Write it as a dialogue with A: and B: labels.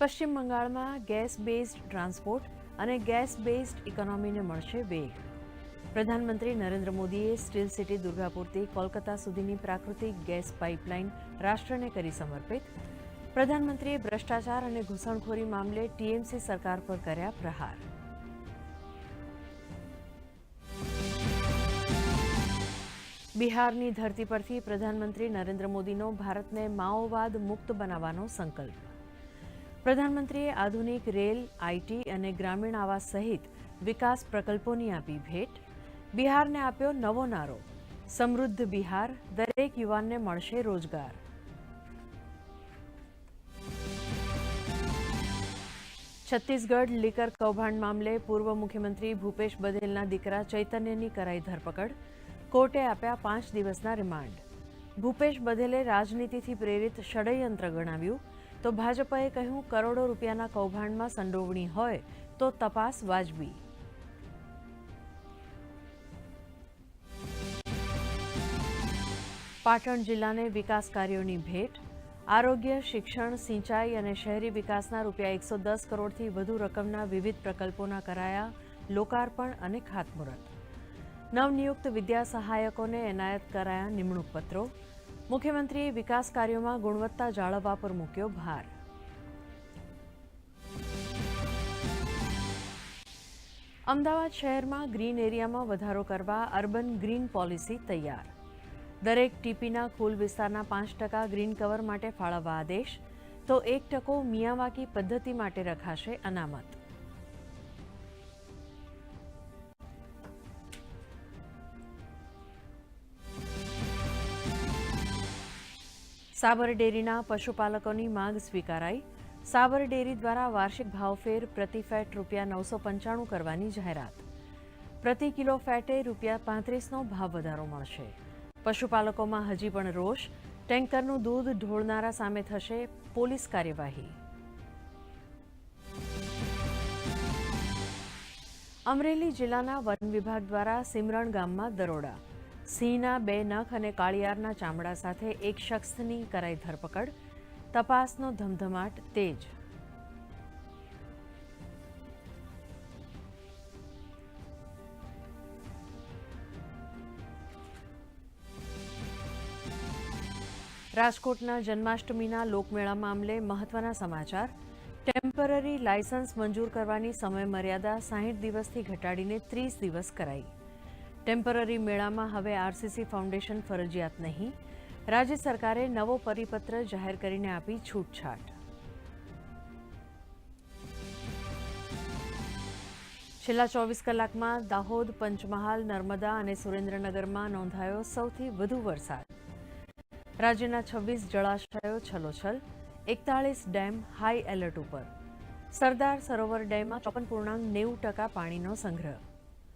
A: પશ્ચિમ બંગાળમાં gas based transport અને ગેસ બેઝડ ઇકોનોમીને મળશે વેગ. પ્રધાનમંત્રી નરેન્દ્ર મોદીએ સ્ટીલ સિટી દુર્ગાપુરથી કોલકાતા સુધીની પ્રાકૃતિક ગેસ પાઇપલાઇન રાષ્ટ્રને કરી સમર્પિત. પ્રધાનમંત્રીએ ભ્રષ્ટાચાર અને ઘૂસણખોરી મામલે ટીએમસી સરકાર પર કર્યા પ્રહાર. બિહારની ધરતી પરથી પ્રધાનમંત્રી નરેન્દ્ર મોદીનો ભારતને માઓવાદ મુક્ત બનાવવાનો સંકલ્પ. પ્રધાનમંત્રીએ આધુનિક રેલ આઈટી અને ગ્રામીણ આવાસ સહિત વિકાસ પ્રકલ્પોની આપી ભેટ. બિહારને આપ્યો નવો નારો. સમૃદ્ધ બિહાર, દરેક યુવાનને મળશે રોજગાર. છત્તીસગઢ લીકર કૌભાંડ મામલે પૂર્વ મુખ્યમંત્રી ભૂપેશ બધેલના દીકરા ચૈતન્યની કરાઈ ધરપકડ. કોર્ટે આપ્યા પાંચ દિવસના રિમાન્ડ. ભૂપેશ બધેલે રાજનીતિથી પ્રેરિત ષડયંત્ર ગણાવ્યું. તો ભાજપાએ કહ્યું, કરોડો રૂપિયાના કૌભાંડમાં સંડોવણી હોય તો તપાસ વાજબી. પાટણ જિલ્લાને વિકાસ કાર્યોની ભેટ. આરોગ્ય, શિક્ષણ, સિંચાઈ અને શહેરી વિકાસના રૂપિયા એકસો દસ કરોડથી વધુ રકમના વિવિધ પ્રકલ્પોના કરાયા લોકાર્પણ અને ખાતમુહૂર્ત. નવનિયુક્ત વિદ્યા સહાયકોને એનાયત કરાયા નિમણૂક પત્રો. મુખ્યમંત્રીએ વિકાસ કાર્યોમાં ગુણવત્તા જાળવવા પર મૂક્યો ભાર. અમદાવાદ શહેરમાં ગ્રીન એરિયામાં વધારો કરવા અર્બન ગ્રીન પોલિસી તૈયાર. દરેક ટીપીના કુલ વિસ્તારના પાંચ ટકા ગ્રીન કવર માટે ફાળવવા આદેશ. તો એક ટકો મિયાવાકી પદ્ધતિ માટે રખાશે અનામત. સાબર ડેરીના પશુપાલકોની માંગ સ્વીકારાઈ. સાબર ડેરી દ્વારા વાર્ષિક ભાવફેર પ્રતિ ફેટ રૂપિયા નવસો પંચાણું કરવાની જાહેરાત. પ્રતિ કિલો ફેટે રૂપિયા પાંત્રીસનો ભાવ વધારો મળશે. પશુપાલકોમાં હજી પણ રોષ. ટેન્કરનું દૂધ ઢોળનારા સામે થશે પોલીસ કાર્યવાહી. અમરેલી જિલ્લાના વન વિભાગ દ્વારા સિમરણ ગામમાં દરોડા. સિંહના બે નખ અને કાળિયારના ચામડા સાથે એક શખ્સની કરાઈ ધરપકડ. તપાસનો ધમધમાટ તેજ. રાજકોટના જન્માષ્ટમીના લોકમેળા મામલે મહત્વના સમાચાર. ટેમ્પરરી લાયસન્સ મંજૂર કરવાની સમયમર્યાદા સાહીઠ દિવસથી ઘટાડીને ત્રીસ દિવસ કરાઈ. ટેમ્પરરી મેળામાં હવે આરસીસી ફાઉન્ડેશન ફરજિયાત નહીં. રાજ્ય સરકારે નવો પરિપત્ર જાહેર કરીને આપી છૂટછાટ. છેલ્લા ચોવીસ કલાકમાં દાહોદ, પંચમહાલ, નર્મદા અને સુરેન્દ્રનગરમાં નોંધાયો સૌથી વધુ વરસાદ. રાજ્યના છવ્વીસ જળાશયો છલોછલ, એકતાળીસ ડેમ હાઈ એલર્ટ ઉપર. સરદાર સરોવર ડેમમાં ચોપન પૂર્ણાંક નેવું ટકા પાણીનો સંગ્રહ.